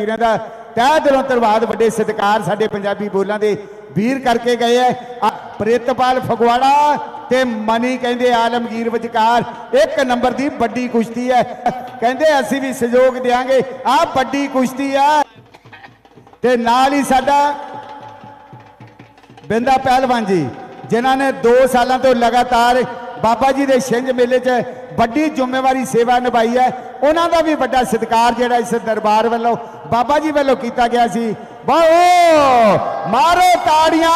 ਵੀਰਾਂ ਦਾ ਤਹਿ ਦਿਲੋਂ ਧੰਨਵਾਦ, ਵੱਡੇ ਸਤਿਕਾਰ ਸਾਡੇ ਪੰਜਾਬੀ ਬੋਲਾਂ ਦੇ ਵੀਰ ਕਰਕੇ ਗਏ ਐ। ਪ੍ਰਿਤਪਾਲ ਫਗਵਾੜਾ ਤੇ ਮਨੀ ਕਹਿੰਦੇ ਆਲਮਗੀਰ ਵਿਚਕਾਰ ਇੱਕ ਨੰਬਰ ਦੀ ਵੱਡੀ ਕੁਸ਼ਤੀ ਹੈ ਕਹਿੰਦੇ ਅਸੀਂ ਵੀ ਸਹਿਯੋਗ ਦੇਾਂਗੇ ਆ ਵੱਡੀ ਕੁਸ਼ਤੀ ਆ। ਤੇ ਨਾਲ ਹੀ ਸਾਡਾ ਬਿੰਦਾ ਪਹਿਲਵਾਨ ਜੀ, ਜਿਨ੍ਹਾਂ ਨੇ 2 ਸਾਲਾਂ ਤੋਂ ਲਗਾਤਾਰ ਬਾਬਾ ਜੀ ਦੇ ਛਿੰਝ ਮੇਲੇ 'ਚ ਵੱਡੀ ਜ਼ਿੰਮੇਵਾਰੀ ਸੇਵਾ ਨਿਭਾਈ ਹੈ। ਉਹਨਾਂ ਦਾ ਵੀ ਵੱਡਾ ਸਤਿਕਾਰ ਜਿਹੜਾ ਇਸ ਦਰਬਾਰ ਵੱਲੋਂ ਬਾਬਾ ਜੀ ਵੱਲੋਂ ਕੀਤਾ ਗਿਆ ਸੀ। ਬਾਓ ਮਾਰੋ ਤਾੜੀਆਂ।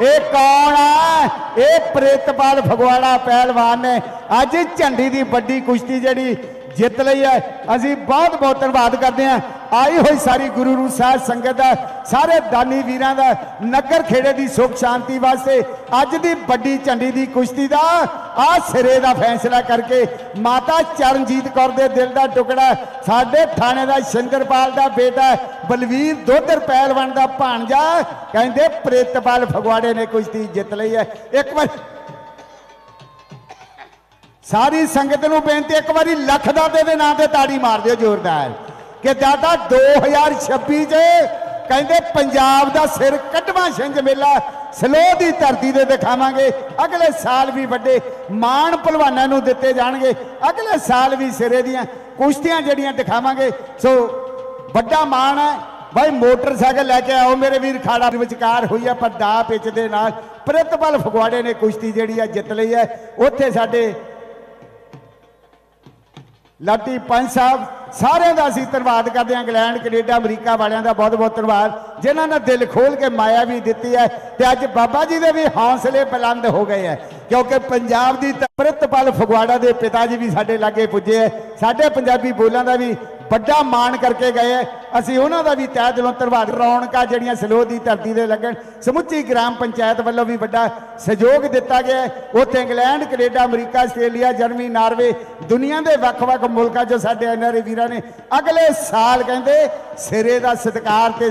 ਇਹ ਕੌਣ ਹੈ ਇਹ ਪ੍ਰਿਤਪਾਲ ਫਗਵਾੜਾ ਪਹਿਲਵਾਨ ਨੇ। ਅੱਜ ਝੰਡੀ ਦੀ ਵੱਡੀ ਕੁਸ਼ਤੀ ਜਿਹੜੀ ਜਿੱਤ ਲਈ ਹੈ। ਅਸੀਂ ਬਹੁਤ ਬਹੁਤ ਧੰਨਵਾਦ ਕਰਦੇ ਹਾਂ। ਆਈ ਹੋਈ ਸਾਰੀ ਗੁਰੂ ਰੂ ਸਾਹਿਬ ਸੰਗਤ ਦਾ, ਸਾਰੇ ਦਾਨੀ ਵੀਰਾਂ ਦਾ, ਨਗਰ ਖੇੜੇ ਦੀ ਸੁਖ ਸ਼ਾਂਤੀ ਵਾਸਤੇ ਅੱਜ ਦੀ ਵੱਡੀ ਝੰਡੀ ਦੀ ਕੁਸ਼ਤੀ ਦਾ ਆ ਸਿਰੇ ਦਾ ਫੈਸਲਾ ਕਰਕੇ ਮਾਤਾ ਚਰਨਜੀਤ ਕੌਰ ਦੇ ਦਿਲ ਦਾ ਟੁਕੜਾ, ਸਾਡੇ ਥਾਣੇ ਦਾ ਸ਼ਿੰਦਰਪਾਲ ਦਾ ਬੇਟਾ, ਬਲਵੀਰ ਦੋਧਰ ਪਹਿਲਵਾਨ ਦਾ ਭਾਣਜਾ, ਕਹਿੰਦੇ ਪ੍ਰਿਤਪਾਲ ਫਗਵਾੜੇ ਨੇ ਕੁਸ਼ਤੀ ਜਿੱਤ ਲਈ ਹੈ। ਇੱਕ ਵਾਰ ਸਾਰੀ ਸੰਗਤ ਨੂੰ ਬੇਨਤੀ ਇੱਕ ਵਾਰੀ ਲੱਖ ਦਾਤੇ ਦੇ ਨਾਂ ਤੇ ਤਾੜੀ ਮਾਰ ਦਿਓ ਜ਼ੋਰਦਾਰ। ਕਿ ਦਾਦਾ 2026 ਚ ਕਹਿੰਦੇ ਪੰਜਾਬ ਦਾ ਸਿਰ ਕੱਢਵਾ ਛਿੰਝ ਮੇਲਾ ਸਲੋ ਦੀ ਧਰਤੀ ਤੇ ਦਿਖਾਵਾਂਗੇ। ਅਗਲੇ ਸਾਲ ਵੀ ਵੱਡੇ ਮਾਣ ਪਹਿਲਵਾਨਾਂ ਨੂੰ ਦਿੱਤੇ ਜਾਣਗੇ। ਅਗਲੇ ਸਾਲ ਵੀ ਸਿਰੇ ਦੀਆਂ ਕੁਸ਼ਤੀਆਂ ਜਿਹੜੀਆਂ ਦਿਖਾਵਾਂਗੇ। ਸੋ ਵੱਡਾ ਮਾਣ ਹੈ। ਭਾਈ ਮੋਟਰਸਾਈਕਲ ਲੈ ਕੇ ਆਓ, ਮੇਰੇ ਵੀਰ ਖਾੜਾ ਵਿਚਕਾਰ ਹੋਈ ਹੈ ਪਰ ਦਾ ਪਿੱਚ ਦੇ ਨਾਲ ਪ੍ਰਿਤਪਾਲ ਫਗਵਾੜੇ ਨੇ ਕੁਸ਼ਤੀ ਜਿਹੜੀ ਹੈ ਜਿੱਤ ਲਈ ਹੈ। ਉੱਥੇ ਸਾਡੇ ਲਾਟੀ ਪੰਜ ਸਾਹਿਬ, ਸਾਰਿਆਂ ਦਾ ਅਸੀਂ ਧੰਨਵਾਦ ਕਰਦੇ ਹਾਂ, ਇੰਗਲੈਂਡ, ਕੈਨੇਡਾ, ਅਮਰੀਕਾ ਵਾਲਿਆਂ ਦਾ ਬਹੁਤ ਬਹੁਤ ਧੰਨਵਾਦ, ਜਿਨ੍ਹਾਂ ਨੇ ਦਿਲ ਖੋਲ ਕੇ ਮਾਇਆ ਵੀ ਦਿੱਤੀ ਹੈ, ਤੇ ਅੱਜ ਬਾਬਾ ਜੀ ਦੇ ਵੀ ਹੌਸਲੇ ਬੁਲੰਦ ਹੋ ਗਏ ਹੈ, ਕਿਉਂਕਿ ਪੰਜਾਬ ਦੀ ਪ੍ਰਿਤਪਾਲ ਫਗਵਾੜਾ ਦੇ ਪਿਤਾ ਜੀ ਵੀ ਸਾਡੇ ਲਾਗੇ ਪੁੱਜੇ ਹੈ, ਸਾਡੇ ਪੰਜਾਬੀ ਬੋਲਾਂ ਦਾ ਵੀ ਵੱਡਾ ਮਾਣ ਕਰਕੇ ਗਏ ਹੈ ਅਸੀਂ ਉਹਨਾਂ ਦਾ ਵੀ ਤਹਿ ਦਿਲੋਂ ਧੰਨਵਾਦ। ਰੌਣਕਾਂ ਜਿਹੜੀਆਂ ਸਲੋ ਦੀ ਧਰਤੀ ਦੇ ਲੱਗਣ, ਸਮੁੱਚੀ ਗ੍ਰਾਮ ਪੰਚਾਇਤ ਵੱਲੋਂ ਵੀ ਵੱਡਾ ਸਹਿਯੋਗ ਦਿੱਤਾ ਗਿਆ ਉੱਥੇ England, Canada, America, Australia, Germany, Norway, ਦੁਨੀਆ ਦੇ ਵੱਖ-ਵੱਖ ਮੁਲਕਾਂ 'ਚੋਂ ਸਾਡੇ ਐਨਆਰਏ ਵੀਰਾਂ ਨੇ ਅਗਲੇ ਸਾਲ ਕਹਿੰਦੇ ਸਿਰੇ ਦਾ ਸਤਿਕਾਰ ਤੇ